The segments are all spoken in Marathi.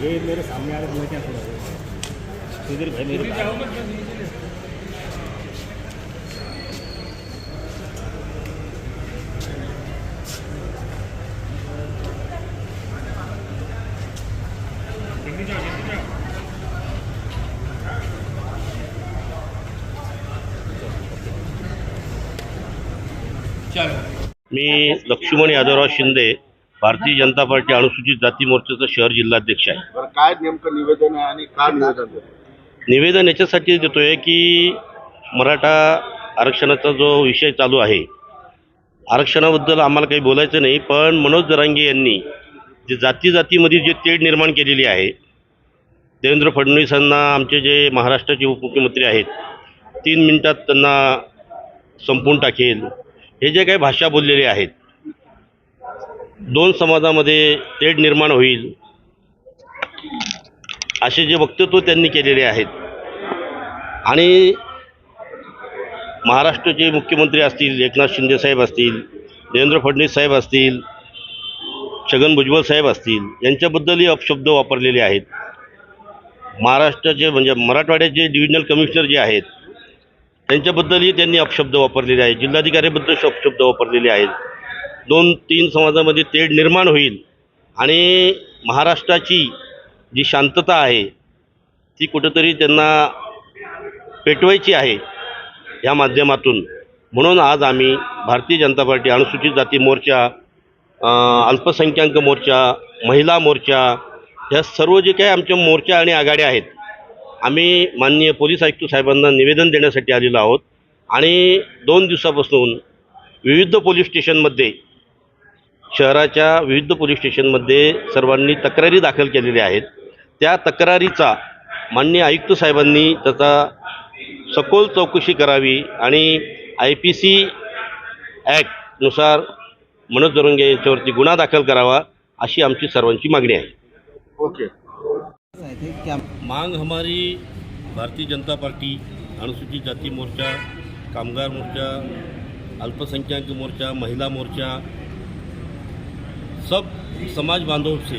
ये मेरे सामने आ रहे मैं क्या करूँ सुधीर भाई मेरे मी लक्ष्मण यादवराव शिंदे भारतीय जनता पार्टी अनुसूचित जाती मोर्चाचा शहर जिल्हाध्यक्ष आहे. बरं काय नेमकं निवेदन आहे आणि का निवेदन देतो निवेदन याच्यासाठी देतोय की मराठा आरक्षणाचा जो विषय चालू आहे आरक्षणाबद्दल आम्हाला काही बोलायचं नाही पण मनोज जरांगे यांनी जे जाती जातीमध्ये जे तेढ निर्माण केलेली आहे देवेंद्र फडणवीसांना आमचे जे महाराष्ट्राचे उपमुख्यमंत्री आहेत तीन मिनिटात त्यांना संपून टाकेल हे जे काही भाषा बोललेले आहेत दोन समाजामध्ये तेढ निर्माण होईल असे जे वक्तव्य त्यांनी केलेले आहेत. आणि महाराष्ट्राचे मुख्यमंत्री असतील एकनाथ शिंदे साहेब असतील देवेंद्र फडणवीस साहेब असतील छगन भुजबळ साहेब असतील यांच्याबद्दलही अपशब्द वापरलेले आहेत. महाराष्ट्राचे म्हणजे मराठवाड्याचे डिव्हिजनल कमिशनर जे आहेत त्यांच्याबद्दलही त्यांनी अपशब्द वापरलेले आहेत. जिल्हाधिकाऱ्याबद्दल अपशब्द वापरलेले आहेत. दोन तीन समाजामध्ये तेढ निर्माण होईल आणि महाराष्ट्राची जी शांतता आहे ती कुठंतरी त्यांना पेटवायची आहे या माध्यमातून. म्हणून आज आम्ही भारतीय जनता पार्टी अनुसूचित जाती मोर्चा अल्पसंख्याक मोर्चा महिला मोर्चा ह्या सर्व जे काही आमच्या मोर्चा आणि आघाड्या आहेत आम्ही माननीय पोलीस आयुक्त साहेबांना निवेदन देण्यासाठी आलेलो आहोत. आणि दोन दिवसापासून विविध पोलीस स्टेशनमध्ये शहराच्या विविध पोलीस स्टेशनमध्ये सर्वांनी तक्रारी दाखल केलेल्या आहेत. त्या तक्रारीचा माननीय आयुक्त साहेबांनी त्याचा सखोल चौकशी करावी आणि आय पी सी ॲक्टनुसार मनोज दरोंगे यांच्यावरती गुन्हा दाखल करावा अशी आमची सर्वांची मागणी आहे. ओके. मांग हमारी भारतीय जनता पार्टी अनुसूचित जाति मोर्चा कामगार मोर्चा अल्पसंख्यक मोर्चा महिला मोर्चा सब समाज बांधव से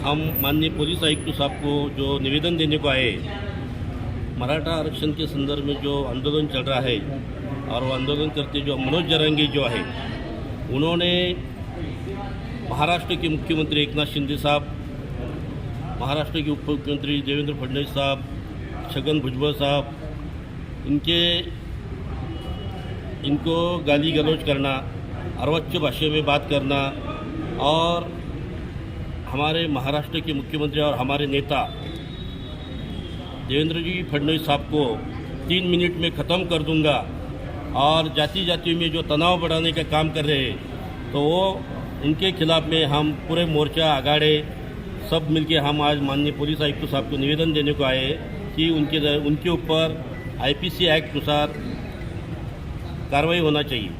हम माननीय पुलिस आयुक्त साहब को जो निवेदन देने को आए, मराठा आरक्षण के संदर्भ में जो आंदोलन चल रहा है और वो आंदोलन करते जो मनोज जरंगे जो है, उन्होंने महाराष्ट्र के मुख्यमंत्री एकनाथ शिंदे साहब, महाराष्ट्र के उप मुख्यमंत्री देवेंद्र फडणवीस साहब, छगन भुजबल साहब, इनके, इनको गाली गलौज करना अर्वच्च भाषा में बात करना और हमारे महाराष्ट्र के मुख्यमंत्री और हमारे नेता देवेंद्र जी फडणवीस साहब को तीन मिनट में ख़त्म कर दूँगा और जाति जाति में जो तनाव बढ़ाने का काम कर रहे हैं तो वो इनके खिलाफ में हम पूरे मोर्चा, अगाड़े सब मिलके हम आज माननीय पुलिस आयुक्त साहब को निवेदन देने को आए कि उनके उनके ऊपर आईपीसी एक्ट अनुसार कार्रवाई होना चाहिए।